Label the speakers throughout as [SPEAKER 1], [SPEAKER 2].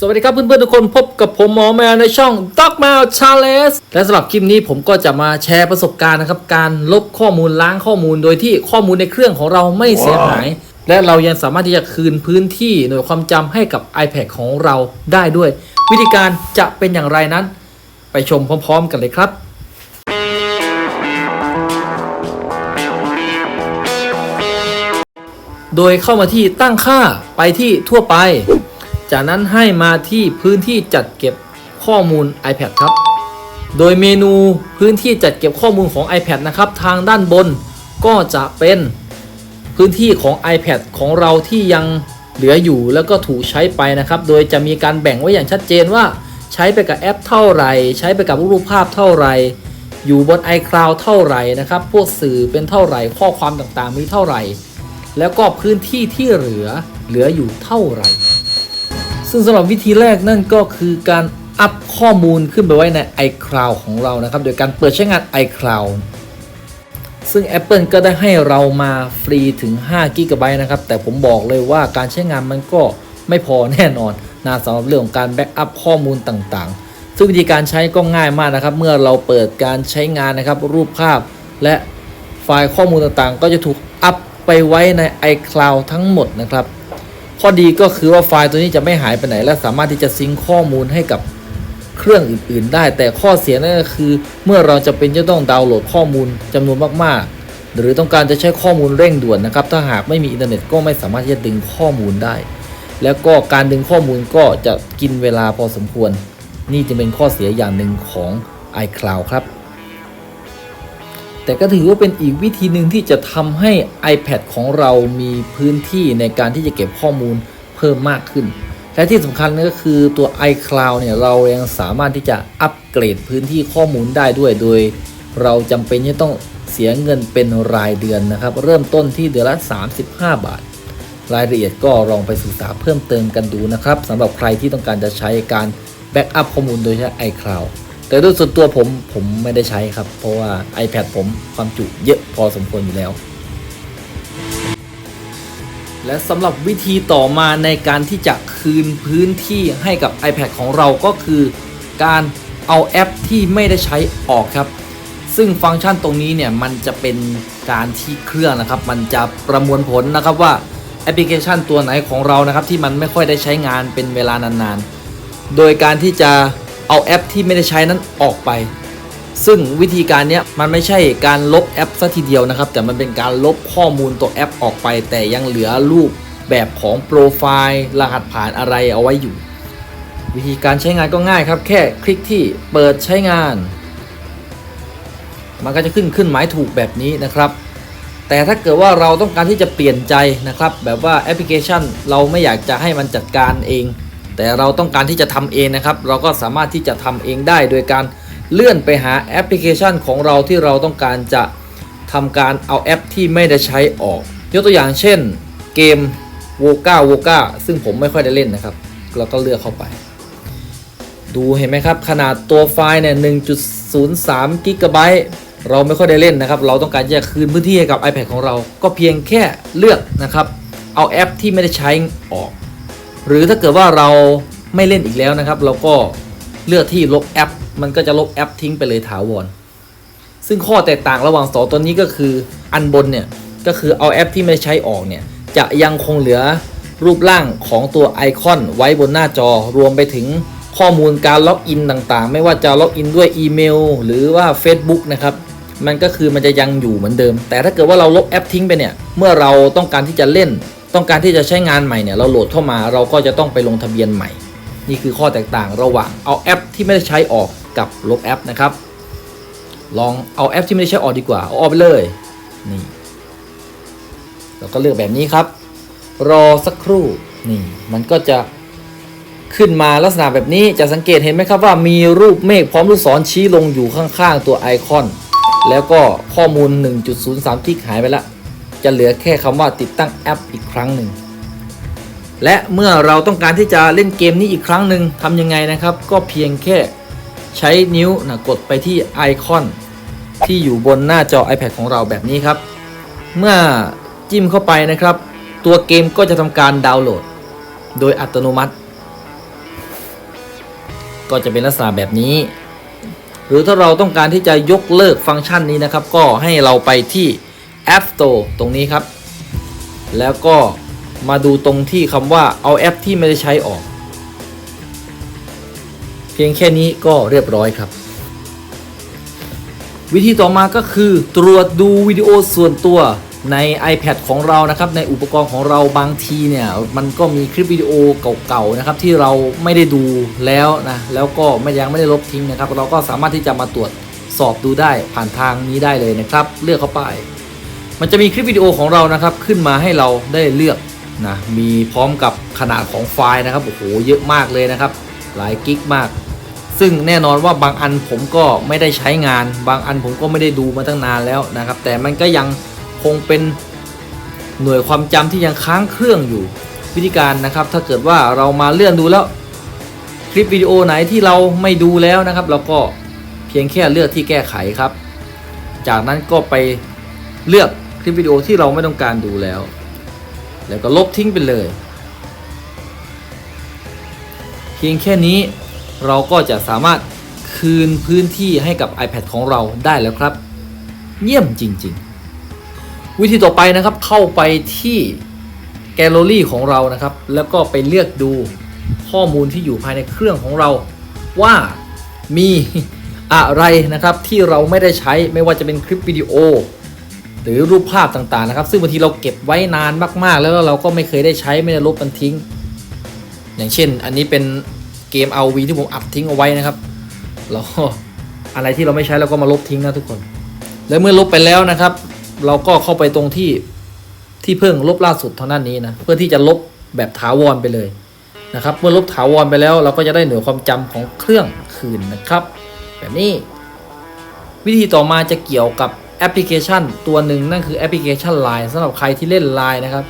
[SPEAKER 1] สวัสดีครับเพื่อนๆทุกคนพบกับผมหมอแมวในช่อง Dog m a l Challenge และสำหรับคลิปนี้ผมก็จะมาแชร์ประสบการณ์นะครับ การลบข้อมูลล้างข้อมูลโดยที่ข้อมูลในเครื่องของเราไม่เสียหาย และเรายังสามารถที่จะคืนพื้นที่หน่วยความจำให้กับ iPad ของเราได้ด้วย วิธีการจะเป็นอย่างไรนั้น ไปชมพร้อม ๆ กันเลยครับโดยเข้ามาที่ตั้งค่าไปที่ทั่วไป จากนั้นให้มาที่พื้นที่จัดเก็บข้อมูล iPad ครับ โดยเมนูพื้นที่จัดเก็บข้อมูลของ iPad นะครับ ทางด้านบนก็จะเป็นพื้นที่ของ iPad ของเราที่ยังเหลืออยู่แล้วก็ถูกใช้ไปนะครับ โดยจะมีการแบ่งไว้อย่างชัดเจนว่าใช้ไปกับแอปเท่าไหร่ ใช้ไปกับรูปภาพเท่าไหร่อยู่บน iCloud เท่าไหร่นะครับ พวกสื่อเป็นเท่าไหร่ ข้อความต่างๆมีเท่าไหร่ แล้วก็พื้นที่ที่เหลือเหลืออยู่เท่าไหร่ ซึ่งสำหรับวิธีแรกนั่นก็คือการอัพข้อมูลขึ้นไปไว้ใน iCloud ของเรานะครับ โดยการเปิดใช้งาน iCloud ซึ่ง Apple ก็ได้ให้เรามาฟรีถึง5 g b นะครับ แต่ผมบอกเลยว่าการใช้งานมันก็ไม่พอแน่นอนนะสำหรับเรื่องของการแบ็กอัพข้อมูลต่างๆ ซึ่งวิธีการใช้ก็ง่ายมากนะครับ เมื่อเราเปิดการใช้งานนะครับ รูปภาพและไฟล์ข้อมูลต่างๆ ก็จะถูกอัพไปไว้ใน iCloud ทั้งหมดนะครับ ข้อดีก็คือว่าไฟล์ตัวนี้จะไม่หายไปไหน และสามารถที่จะซิงค์ข้อมูลให้กับเครื่องอื่น ๆ ได้ แต่ข้อเสียนั่นก็คือ เมื่อเราจะเป็นจะต้องดาวน์โหลดข้อมูลจำนวนมากๆ หรือต้องการจะใช้ข้อมูลเร่งด่วนนะครับ ถ้าหากไม่มีอินเทอร์เน็ตก็ไม่สามารถที่จะดึงข้อมูลได้ แล้วก็การดึงข้อมูลก็จะกินเวลาพอสมควร นี่จะเป็นข้อเสียอย่างหนึ่งของ iCloud ครับ แต่ก็ถือว่าเป็นอีกวิธีหนึ่งที่จะทำให้ iPad ของเรามีพื้นที่ในการที่จะเก็บข้อมูลเพิ่มมากขึ้น และที่สำคัญก็คือตัว iCloud เนี่ยเรายังสามารถที่จะอัปเกรดพื้นที่ข้อมูลได้ด้วย โดยเราจำเป็นที่ต้องเสียเงินเป็นรายเดือนนะครับ เริ่มต้นที่เดือนละ 35 บาท รายละเอียดก็ลองไปศึกษาเพิ่มเติมกันดูนะครับสำหรับใครที่ต้องการจะใช้การแบ็กอัพข้อมูลโดยใช้ iCloud แต่โดยส่วนตัวผมผมไม่ได้ใช้ครับ เพราะว่า iPad ผมความจุเยอะพอสมควรอยู่แล้ว และสำหรับวิธีต่อมาในการที่จะคืนพื้นที่ให้กับ iPad ของเราก็คือการเอาแอปที่ไม่ได้ใช้ออกครับ ซึ่งฟังก์ชันตรงนี้เนี่ยมันจะเป็นการที่เครื่องนะครับ มันจะประมวลผลนะครับว่าแอปพลิเคชันตัวไหนของเรานะครับ ที่มันไม่ค่อยได้ใช้งานเป็นเวลานานๆ โดยการที่จะ เอาแอปที่ไม่ได้ใช้นั้นออกไป ซึ่งวิธีการนี้มันไม่ใช่การลบแอปซะทีเดียวนะครับ แต่มันเป็นการลบข้อมูลตัวแอปออกไป แต่ยังเหลือรูปแบบของโปรไฟล์รหัสผ่านอะไรเอาไว้อยู่ วิธีการใช้งานก็ง่ายครับ แค่คลิกที่เปิดใช้งาน มันก็จะขึ้นขึ้นหมายถูกแบบนี้นะครับแต่ถ้าเกิดว่าเราต้องการที่จะเปลี่ยนใจนะครับ แบบว่าแอปพลิเคชัน เราไม่อยากจะให้มันจัดการเอง แต่เราต้องการที่จะทำเองนะครับ เราก็สามารถที่จะทำเองได้โดยการเลื่อนไปหาแอปพลิเคชันของเราที่เราต้องการจะทำการเอาแอปที่ไม่ได้ใช้ออก ยกตัวอย่างเช่น เกม w o g a w o g a ซึ่งผมไม่ค่อยได้เล่นนะครับเราก็เลือกเข้าไป ดูเห็นไหมครับ ขนาดตัวไฟล์เนี่ย 1.03 กิกะไบต์เราไม่ค่อยได้เล่นนะครับ เราต้องการจะคืนพื้นที่ให้กับ iPad ของเรา ก็เพียงแค่เลือกนะครับ เอาแอปที่ไม่ได้ใช้ออก หรือถ้าเกิดว่าเราไม่เล่นอีกแล้วนะครับ เราก็เลือกที่ลบแอป มันก็จะลบแอปทิ้งไปเลยถาวร ซึ่งข้อแตกต่างระหว่างสองตัวนี้ก็คืออันบนเนี่ยก็คือเอาแอปที่ไม่ใช้ออกเนี่ยจะยังคงเหลือรูปร่างของตัวไอคอนไว้บนหน้าจอรวมไปถึงข้อมูลการล็อกอินต่างๆ ไม่ว่าจะล็อกอินด้วยอีเมล หรือว่า Facebook นะครับ มันก็คือมันจะยังอยู่เหมือนเดิม แต่ถ้าเกิดว่าเราลบแอปทิ้งไปเนี่ย เมื่อเราต้องการที่จะเล่น ต้องการที่จะใช้งานใหม่เนี่ยเราโหลดเข้ามาเราก็จะต้องไปลงทะเบียนใหม่ นี่คือข้อแตกต่างระหว่างเอาแอปที่ไม่ได้ใช้ออกกับลบแอปนะครับ ลองเอาแอปที่ไม่ได้ใช้ออกดีกว่าเอาออกไปเลยนี่เราก็เลือกแบบนี้ครับ รอสักครู่นี่มันก็จะขึ้นมาลักษณะแบบนี้จะสังเกตเห็นไหมครับว่ามีรูปเมฆพร้อมลูกศรชี้ลงอยู่ข้างๆตัวไอคอน แล้วก็ข้อมูล 1.03กิกหายไปแล้ว จะเหลือแค่คำว่าติดตั้งแอปอีกครั้งหนึ่ง และเมื่อเราต้องการที่จะเล่นเกมนี้อีกครั้งหนึ่งทำยังไงนะครับ ก็เพียงแค่ใช้นิ้วนะกดไปที่ไอคอน ที่อยู่บนหน้าจอ iPad ของเราแบบนี้ครับ เมื่อจิ้มเข้าไปนะครับ ตัวเกมก็จะทำการดาวน์โหลด โดยอัตโนมัติ ก็จะเป็นลักษณะแบบนี้ หรือถ้าเราต้องการที่จะยกเลิกฟังก์ชันนี้นะครับ ก็ให้เราไปที่ App Store ตรงนี้ครับ แล้วก็มาดูตรงที่คำว่าเอาแอปที่ไม่ได้ใช้ออก เพียงแค่นี้ก็เรียบร้อยครับ วิธีต่อมาก็คือตรวจดูวิดีโอส่วนตัวใน iPad ของเรานะครับในอุปกรณ์ของเราบางทีเนี่ยมันก็มีคลิปวิดีโอเก่าๆนะครับที่เราไม่ได้ดูแล้วนะแล้วก็ไม่ยังไม่ได้ลบทิ้งนะครับ เราก็สามารถที่จะมาตรวจสอบดูได้ผ่านทางนี้ได้เลยนะครับ เลือกเข้าไป มันจะมีคลิปวิดีโอของเรานะครับขึ้นมาให้เราได้เลือกนะมีพร้อมกับขนาดของไฟล์นะครับโอ้โหเยอะมากเลยนะครับ หลายกิกมาก ซึ่งแน่นอนว่าบางอันผมก็ไม่ได้ใช้งาน บางอันผมก็ไม่ได้ดูมาตั้งนานแล้วนะครับ แต่มันก็ยังคงเป็นหน่วยความจำที่ยังค้างเครื่องอยู่วิธีการนะครับ ถ้าเกิดว่าเรามาเลื่อนดูแล้ว คลิปวิดีโอไหนที่เราไม่ดูแล้วนะครับ เราก็เพียงแค่เลือกที่แก้ไขครับ จากนั้นก็ไปเลือก ลิปวิดีโอที่เราไม่ต้องการดูแล้ว แล้วก็ลบทิ้งไปเลย เพียงแค่นี้เราก็จะสามารถคืนพื้นที่ให้กับ iPad ของเราได้แล้วครับ เยี่ยมจริง ๆ วิธีต่อไปนะครับเข้าไปที่แกลเลอรี่ของเรานะครับ แล้วก็ไปเลือกดูข้อมูลที่อยู่ภายในเครื่องของเราว่ามีอะไรนะครับที่เราไม่ได้ใช้ไม่ว่าจะเป็นคลิปวิดีโอ หรือรูปภาพต่างๆนะครับ ซึ่งบางทีเราเก็บไว้นานมากๆ แล้วเราก็ไม่เคยได้ใช้ไม่ได้ลบมันทิ้ง อย่างเช่น อันนี้เป็นเกม RV ที่ผมอัดทิ้งเอาไว้นะครับเราก็อะไรที่เราไม่ใช้เราก็มาลบทิ้งนะทุกคน แล้วเมื่อลบไปแล้วนะครับ เราก็เข้าไปตรงที่ที่เพิ่งลบล่าสุดเท่านั้นนี้นะเพื่อที่จะลบแบบถาวรไปเลยนะครับ เมื่อลบถาวรไปแล้ว เราก็จะได้หน่วยความจำของเครื่องคืนนะครับ แบบนี้ วิธีต่อมาจะเกี่ยวกับ แอปพลิเคชันตัวหนึ่งนั่นคือแอปพลิเคชัน Line สำหรับใครที่เล่น Line นะครับ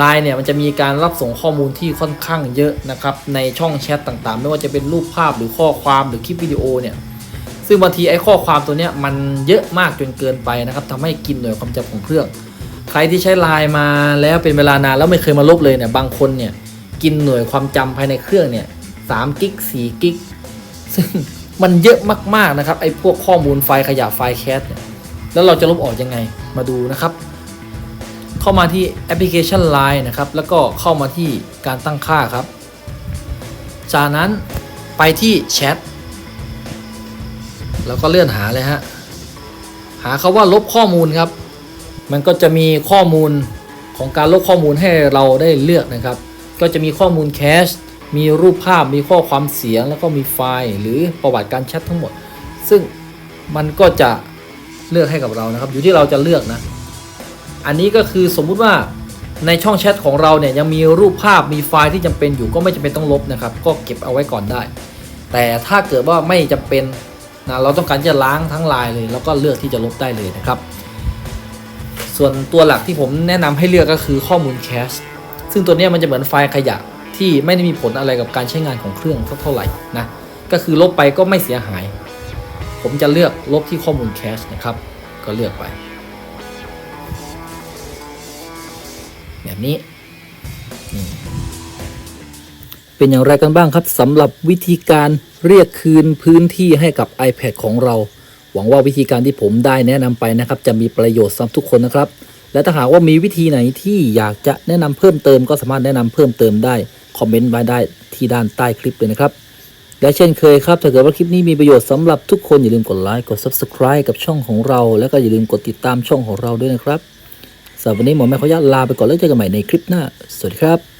[SPEAKER 1] Line เนี่ยมันจะมีการรับส่งข้อมูลที่ค่อนข้างเยอะนะครับในช่องแชทต่างๆ ไม่ว่าจะเป็นรูปภาพหรือข้อความหรือคลิปวิดีโอเนี่ยซึ่งบางทีไอ้ข้อความตัวเนี้ยมันเยอะมากจนเกินไปนะครับทำให้กินหน่วยความจำของเครื่อง ใครที่ใช้ Line มาแล้วเป็นเวลานานแล้วไม่เคยมาลบเลยเนี่ยบางคนเนี่ยกินหน่วยความจำภายในเครื่องเนี่ยสามกิกสี่กิกซึ่งมันเยอะมากๆนะครับไอ้พวกข้อมูลไฟล์ขยะไฟล์แคสเนี่ย แล้วเราจะลบออกยังไงมาดูนะครับ เข้ามาที่แอปพลิเคชัน Line นะครับ แล้วก็เข้ามาที่การตั้งค่าครับ จากนั้นไปที่แชทแล้วก็เลื่อนหาเลยฮะ หาคาว่าลบข้อมูลครับ มันก็จะมีข้อมูลของการลบข้อมูลให้เราได้เลือกนะครับ ก็จะมีข้อมูลแคช มีรูปภาพ มีข้อความเสียง แล้วก็มีไฟล์ หรือประวัติการแชททั้งหมด ซึ่งมันก็จะ เลือกให้กับเรานะครับ อยู่ที่เราจะเลือกนะ อันนี้ก็คือสมมุติว่าในช่องแชทของเราเนี่ยยังมีรูปภาพมีไฟล์ที่จำเป็นอยู่ก็ไม่จำเป็นต้องลบนะครับ ก็เก็บเอาไว้ก่อนได้ แต่ถ้าเกิดว่าไม่จำเป็นนะเราต้องการจะล้างทั้งลน์เลย แล้วก็เลือกที่จะลบได้เลยนะครับ ส่วนตัวหลักที่ผมแนะนำให้เลือกก็คือข้อมูลแคชซึ่งตัวนี้มันจะเหมือนไฟล์ขยะที่ไม่ได้มีผลอะไรกับการใช้งานของเครื่องเท่าไหร่นะก็คือลบไปก็ไม่เสียหาย ผมจะเลือกลบที่ข้อมูลแคชนะครับ ก็เลือกไป แบบนี้ เป็นอย่างไรกันบ้างครับสำหรับวิธีการเรียกคืนพื้นที่ให้กับ iPad ของเรา หวังว่าวิธีการที่ผมได้แนะนำไปนะครับ จะมีประโยชน์สำหรับทุกคนนะครับ และถ้าหากว่ามีวิธีไหนที่อยากจะแนะนำเพิ่มเติมก็สามารถแนะนำเพิ่มเติมได้คอมเมนต์ไว้ได้ที่ด้านใต้คลิปเลยนะครับ และเช่นเคยครับ ถ้าเกิดว่าคลิปนี้มีประโยชน์สำหรับทุกคนอย่าลืมกดไลค์ กด Subscribe กับช่องของเรา แล้วก็อย่าลืมกดติดตามช่องของเราด้วยนะครับสำหรับวันนี้หมอแม่ขออนุญาตลาไปก่อนแล้วเจอกันใหม่ในคลิปหน้า สวัสดีครับ